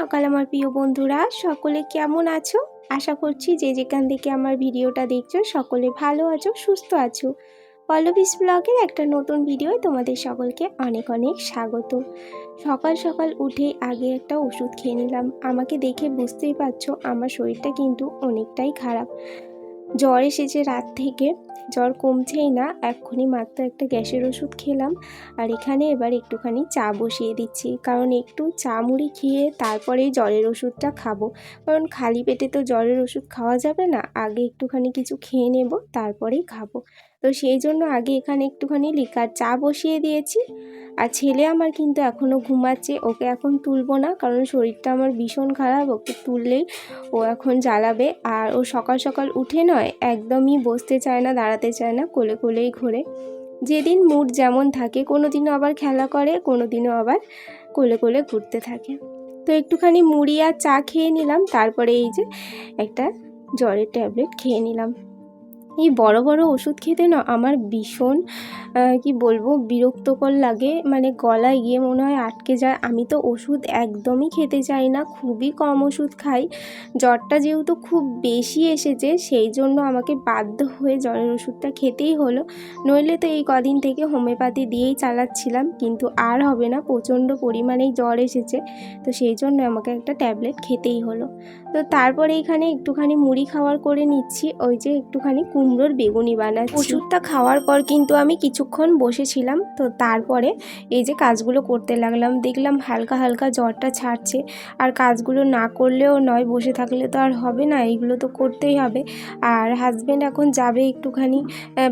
সকাল আমার প্রিয় বন্ধুরা, সকলে কেমন আছো? আশা করছি যে যেখান থেকে আমার ভিডিওটা দেখছ, সকলে ভালো আছো, সুস্থ আছো। পল্লবিস ব্লগের একটা নতুন ভিডিও তোমাদের সকলকে অনেক অনেক স্বাগত। সকাল সকাল উঠে আগে একটা ওষুধ খেয়ে নিলাম। আমাকে দেখে বুঝতেই পারছ, আমার শরীরটা কিন্তু অনেকটাই খারাপ। জ্বর এসেছে রাত থেকে। জ্বর কমছেই না, এক্ষুনি মাত্র একটা গ্যাসের ওষুধ খেলাম। আর এখানে এবার একটুখানি চা বসিয়ে দিচ্ছি। কারণ একটু চা মুড়ি খেয়ে তারপরে জ্বরের ওষুধটা খাব। কারণ খালি পেটে তো জ্বরের ওষুধ খাওয়া যাবে না, আগে একটুখানি কিছু খেয়ে নেব, তারপরেই খাব। তো সেই জন্য আগে এখানে একটুখানি লিকার চা বসিয়ে দিয়েছি। আর ছেলে আমার কিন্তু এখনও ঘুমাচ্ছে, ওকে এখন তুলবো না, কারণ শরীরটা আমার ভীষণ খারাপ, ওকে তুললেই ও এখন জ্বালাবে। আর ও সকাল সকাল উঠে নয়, একদমই বসতে চায় না, দাঁড়াতে চায় না, কোলে কোলেই ঘোরে। যেদিন মুড যেমন থাকে কোনো দিনও আবার খেলা করে কোনো দিনও আবার কোলে কোলে ঘুরতে থাকে। তো একটুখানি মুড়ি আর চা খেয়ে নিলাম, তারপরে এই যে একটা জ্বরের ট্যাবলেট খেয়ে নিলাম। এই বড় বড় ওষুধ খেতে না আমার ভীষণ কি বলব, বিরক্তকর লাগে। মানে গলায় গিয়ে মনে হয় আটকে যায়। আমি তো ওষুধ একদমই খেতে চাই না, খুবই কম ওষুধ খাই। জ্বরটা যেহেতু খুব বেশি এসেছে, সেই জন্য আমাকে বাধ্য হয়ে জ্বরের ওষুধটা খেতেই হলো। নইলে তো এই কদিন থেকে হোমিওপ্যাথি দিয়েই চালাচ্ছিলাম, কিন্তু আর হবে না, প্রচণ্ড পরিমাণেই জ্বর এসেছে। তো সেই জন্য আমাকে একটা ট্যাবলেট খেতেই হলো। তো তারপরে এখানে একটুখানি মুড়ি খাওয়ার করে নিচ্ছি। ওই যে একটুখানি কুমড়োর বেগুনি বানাচ্ছি। ওষুধটা খাওয়ার পর কিন্তু আমি কিছুক্ষণ বসেছিলাম। তো তারপরে এই যে কাজগুলো করতে লাগলাম, দেখলাম হালকা হালকা জ্বরটা ছাড়ছে। আর কাজগুলো না করলেও নয়, বসে থাকলে তো আর হবে না, এইগুলো তো করতেই হবে। আর হাজব্যান্ড এখন যাবে একটুখানি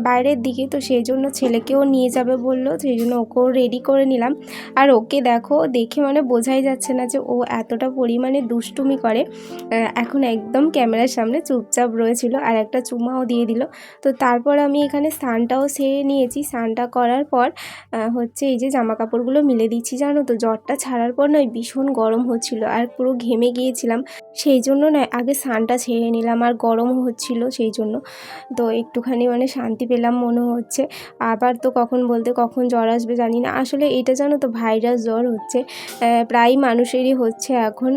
বাইরের দিকে, তো সেই জন্য ছেলেকেও নিয়ে যাবে বলল, সেই জন্য ওকেও রেডি করে নিলাম। আর ওকে দেখো, দেখে মানে বোঝাই যাচ্ছে না যে ও এতটা পরিমাণে দুষ্টুমি করে। এখন একদম ক্যামেরার সামনে চুপচাপ রয়েছিল আর একটা চুমাও দিয়ে দিল। তো তারপর আমি এখানে স্নানটাও সেরে নিয়েছি। স্নানটা করার পর হচ্ছে এই যে জামা কাপড়গুলো মিলে দিচ্ছি, জানো তো? জ্বরটা ছাড়ার পর নয়, ভীষণ গরম হচ্ছিল আর পুরো ঘেমে গিয়েছিলাম। সেই জন্য নয়, আগে স্নানটা ছেড়ে নিলাম আর গরম হচ্ছিল সেই জন্য। তো একটুখানি মানে শান্তি পেলাম মনে হচ্ছে। আবার তো কখন বলতে, কখন জ্বর আসবে জানি না। আসলে এটা জানো তো, ভাইরাস জ্বর হচ্ছে। প্রায় মানুষেরই হচ্ছে এখন।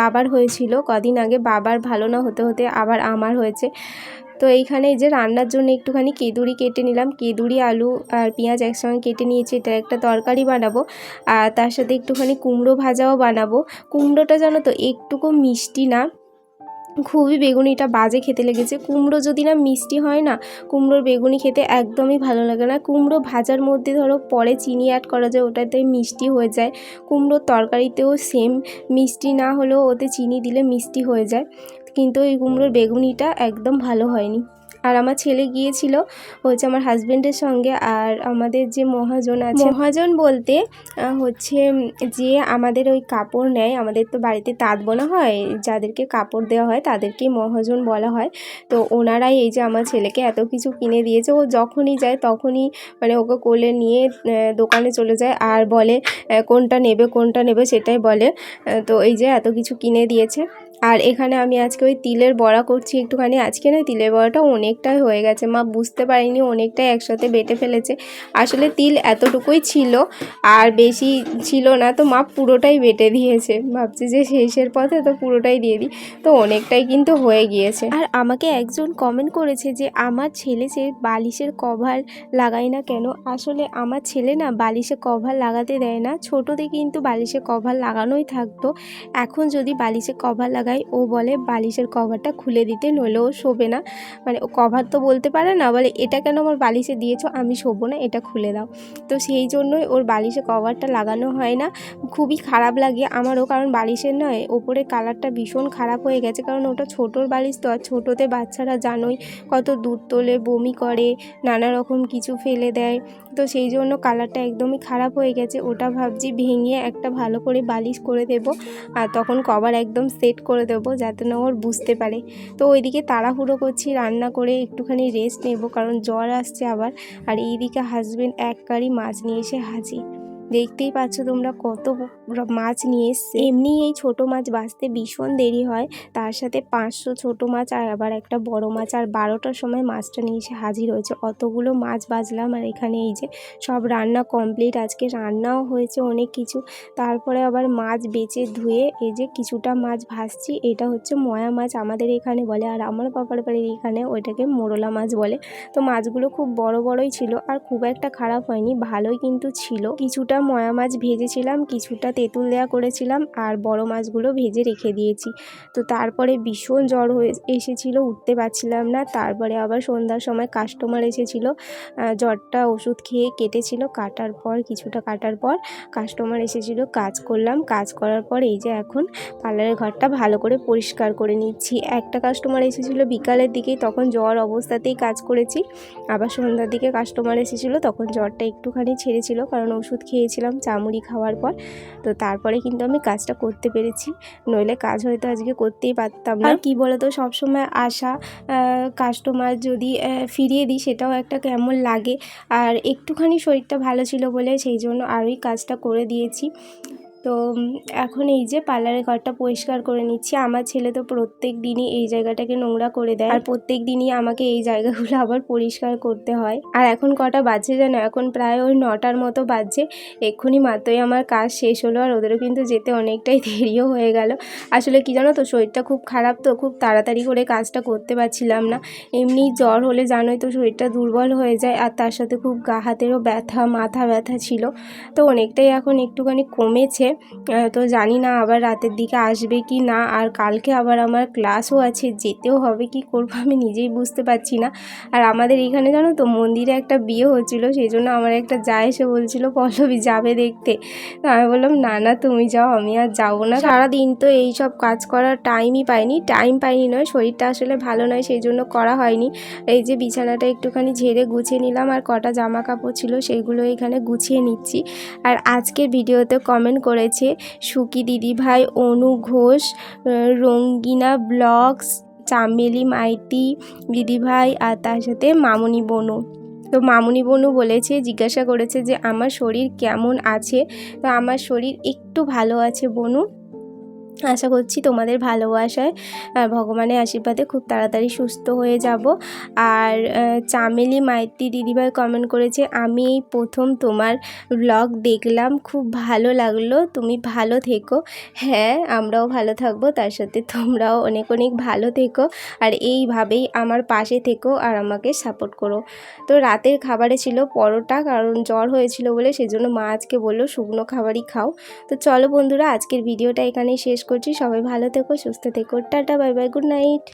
বাবার হয়েছিল কদিন আগে বাবার ভালো না হতে হতে আবার আমার হয়েছে। তো এইখানে যে রান্নার জন্য একটুখানি কেঁদুরি কেটে নিলাম। কেঁদুরি, আলু আর পেঁয়াজ একসঙ্গে কেটে নিয়েছি। এটা একটা তরকারি বানাবো। আর তার সাথে একটুখানি কুমড়ো ভাজাও বানাবো। কুমড়োটা জানো তো একটুকু মিষ্টি না। খুবই বেগুনিটা বাজে খেতে লেগেছে। কুমড়ো যদি না মিষ্টি হয় না, কুমড়োর বেগুনি খেতে একদমই ভালো লাগে না। কুমড়ো ভাজার মধ্যে ধরো পরে চিনি অ্যাড করা যায়, ওটাতে মিষ্টি হয়ে যায়। কুমড়োর তরকারিতেও সেম মিষ্টি না হলেও ওতে চিনি দিলে মিষ্টি হয়ে যায়। কিন্তু এই কুমড়োর বেগুনিটা একদম ভালো হয়নি। আর আমার ছেলে গিয়েছিল হচ্ছে আমার হাজবেন্ডের সঙ্গে আর আমাদের যে মহাজন আছে, মহাজন বলতে হচ্ছে যে আমাদের ওই কাপড় নেয়, আমাদের তো বাড়িতে তাঁত বোনা হয়, যাদেরকে কাপড় দেওয়া হয় তাদেরকেই মহাজন বলা হয়। তো ওনারাই এই যে আমার ছেলেকে এত কিছু কিনে দিয়েছে, ও যখনই যায় তখনই মানে ওকে কোলে নিয়ে দোকানে চলে যায় আর বলে কোনটা নেবে কোনটা নেবে সেটাই বলে। তো এই যে এত কিছু কিনে দিয়েছে। আর এখানে আমি আজকে ওই তিলের বড়া করছি একটুখানি। আজকে না তিলের বড়াটা অনেকটাই হয়ে গেছে। মা বুঝতে পারিনি অনেকটাই একসাথে বেটে ফেলেছে। আসলে তিল এতটুকুই ছিল আর বেশি ছিল না তো মা পুরোটাই বেটে দিয়েছে। ভাবছি যে শেষের পথে তো পুরোটাই দিয়ে দিই। তো অনেকটাই কিন্তু হয়ে গিয়েছে। আর আমাকে একজন কমেন্ট করেছে যে, আমার ছেলে সে বালিশের কভার লাগায় না কেন? আসলে আমার ছেলে না বালিশে কভার লাগাতে দেয় না। ছোটোতে কিন্তু বালিশে কভার লাগানোই থাকতো। এখন যদি বালিশে কভার লাগাই ও বলে, বালিশের কভারটা খুলে দিতে, নইলে ও শোবে না। মানে ও কভার তো বলতে পারে না, বলে, এটা কেন আমার বালিশে দিয়েছ? আমি শোবো না, এটা খুলে দাও। তো সেই জন্যই ওর বালিশে কভারটা লাগানো হয় না। খুবই খারাপ লাগে আমারও, কারণ বালিশের নয়, ওপরে কালারটা ভীষণ খারাপ হয়ে গেছে। কারণ ওটা ছোটোর বালিশ তো, আর ছোটোতে বাচ্চারা জানোই কত দুধ তোলে, বমি করে, নানা রকম কিছু ফেলে দেয়। তো সেই জন্য কালারটা একদমই খারাপ হয়ে গেছে। ওটা ভাবছি ভেঙে একটা ভালো করে বালিশ করে দেব আর তখন কভার একদম সেট করে দেব যাতে না ওর বুঝতে পারে। তো ওইদিকে তাড়াহুড়ো করছি, রান্না করে একটুখানি রেস্ট নেব কারণ জ্বর আসছে আবার। আর এইদিকে হাজবেন্ড এক গাড়ি মাছ নিয়ে এসে হাজির। দেখতেই পাচ্ছ তোমরা কত মাছ নিয়ে এসছে। এমনি এই ছোট মাছ বাঁচতে ভীষণ দেরি হয়। তার সাথে পাঁচশো ছোট মাছ আর আবার একটা বড় মাছ আর বারোটার সময় মাছটা নিয়ে এসে হাজির হয়েছে। অতগুলো মাছ বাজলাম আর এখানে এই যে সব রান্না কমপ্লিট আজকে রান্নাও হয়েছে অনেক কিছু। তারপরে আবার মাছ বেচে ধুয়ে এই যে কিছুটা মাছ ভাসছি এটা হচ্ছে ময়া মাছ আমাদের এখানে বলে আর আমার বাবার বাড়ির এখানে ওইটাকে মোরলা মাছ বলে। তো মাছগুলো খুব বড় বড়ই ছিল আর খুব একটা খারাপ হয়নি। ভালোই কিন্তু ছিল। কিছুটা ময়া মাছ ভেজেছিলাম, কিছুটা তেঁতুল দেওয়া করেছিলাম আর বড় মাছগুলো ভেজে রেখে দিয়েছি। তো তারপরে ভীষণ জ্বর হয়ে এসেছিল, উঠতে পারছিলাম না। তারপরে আবার সন্ধ্যার সময় কাস্টমার এসেছিল জ্বরটা ওষুধ খেয়ে কেটেছিল। কাটার পর, কিছুটা কাটার পর কাস্টমার এসেছিল, কাজ করলাম। কাজ করার পর এই যে এখন পার্লারের ঘরটা ভালো করে পরিষ্কার করে নিচ্ছি। একটা কাস্টমার এসেছিল বিকালের দিকেই, তখন জ্বর অবস্থাতেই কাজ করেছি। আবার সন্ধ্যার দিকে কাস্টমার এসেছিল, তখন জ্বরটা একটুখানি ছেড়েছিল, কারণ ওষুধ খেয়েছিলাম চামুড়ি খাওয়ার পর। তো তারপরে কিন্তু আমি কাজটা করতে পেরেছি। নইলে কাজ হয়তো আজকে করতেই পারতাম না। কি বলতো, সবসময় আসা কাস্টমার যদি ফিরিয়ে দিই সেটাও একটা কেমন লাগে। আর একটুখানি শরীরটা ভালো ছিল বলে সেই জন্য আরোই কাজটা করে দিয়েছি। তো এখন এই যে পার্লারের ঘরটা পরিষ্কার করে নিচ্ছি, আমার ছেলে তো প্রত্যেক দিনই এই জায়গাটাকে নোংরা করে দেয়। আর প্রত্যেক দিনই আমাকে এই জায়গাগুলো আবার পরিষ্কার করতে হয়। আর এখন কটা বাজছে যেন এখন প্রায় ওই নটার মতো বাজছে। এক্ষুনি মাত্রই আমার কাজ শেষ হলো আর ওদেরও কিন্তু যেতে অনেকটাই দেরিও হয়ে গেল। আসলে কি জানো তো, শরীরটা খুব খারাপ তো, খুব তাড়াতাড়ি করে কাজটা করতে পারছিলাম না। এমনি জ্বর হলে জানোই তো শরীরটা দুর্বল হয়ে যায়, আর তার সাথে খুব গা হাতেরও ব্যথা, মাথা ব্যথা ছিল। তো অনেকটাই এখন একটুখানি কমেছে। আহ, তো জানি না আবার রাতের দিকে আসবে কি না আর কালকে আবার আমার ক্লাসও আছে যেতেও হবে কি করব আমি নিজেই বুঝতে পারছি না। আর আমাদের এখানে জানো তো মন্দিরে একটা বিয়ে হচ্ছিল সেই জন্য আমার একটা যা এসে বলছিল পল্লবী যাবে দেখতে। তো আমি বললাম না না তুমি যাও আমি আর যাব না। সারাদিন তো এই সব কাজ করার টাইমই পাইনি টাইম পাইনি নয় শরীরটা আসলে ভালো নয় সেই জন্য করা হয়নি। এই যে বিছানাটা একটুখানি ঝেড়ে গুছিয়ে নিলাম আর কটা জামা কাপড় ছিল সেইগুলো এখানে গুছিয়ে নিচ্ছি। আর আজকের ভিডিওতে কমেন্ট করেছে। সুকি দিদিভাই, অনু ঘোষ রঙ্গিনা ব্লগস, চামেলি মাইতি দিদিভাই আর তার সাথে মামনি বনু। তো মামুনি বনু বলেছে, জিজ্ঞাসা করেছে যে, আমার শরীর কেমন আছে? তো আমার শরীর একটু ভালো আছে বনু। আশা করছি তোমাদের ভালোবাসায় ভগবানের আশীর্বাদে খুব তাড়াতাড়ি সুস্থ হয়ে যাব। আর চামেলি মাইতি দিদিভাই কমেন্ট করেছে, আমি এই প্রথম তোমার ব্লগ দেখলাম, খুব ভালো লাগল, তুমি ভালো থেকো। হ্যাঁ আমরাও ভালো থাকব, তার সাথে তোমরাও অনেক অনেক ভালো থেকো, আর এইভাবেই আমার পাশে থেকো আর আমাকে সাপোর্ট করো। তো রাতের খাবারে ছিল পরোটা, কারণ জ্বর হয়েছিল বলে সেজন্য মা আজকে বলল, শুকনো খাবারই খাও। তো চলো বন্ধুরা, আজকের ভিডিওটা এখানেই শেষ করছি। সবাই ভালো থেকো সুস্থ থেকো। Tata bye bye good night.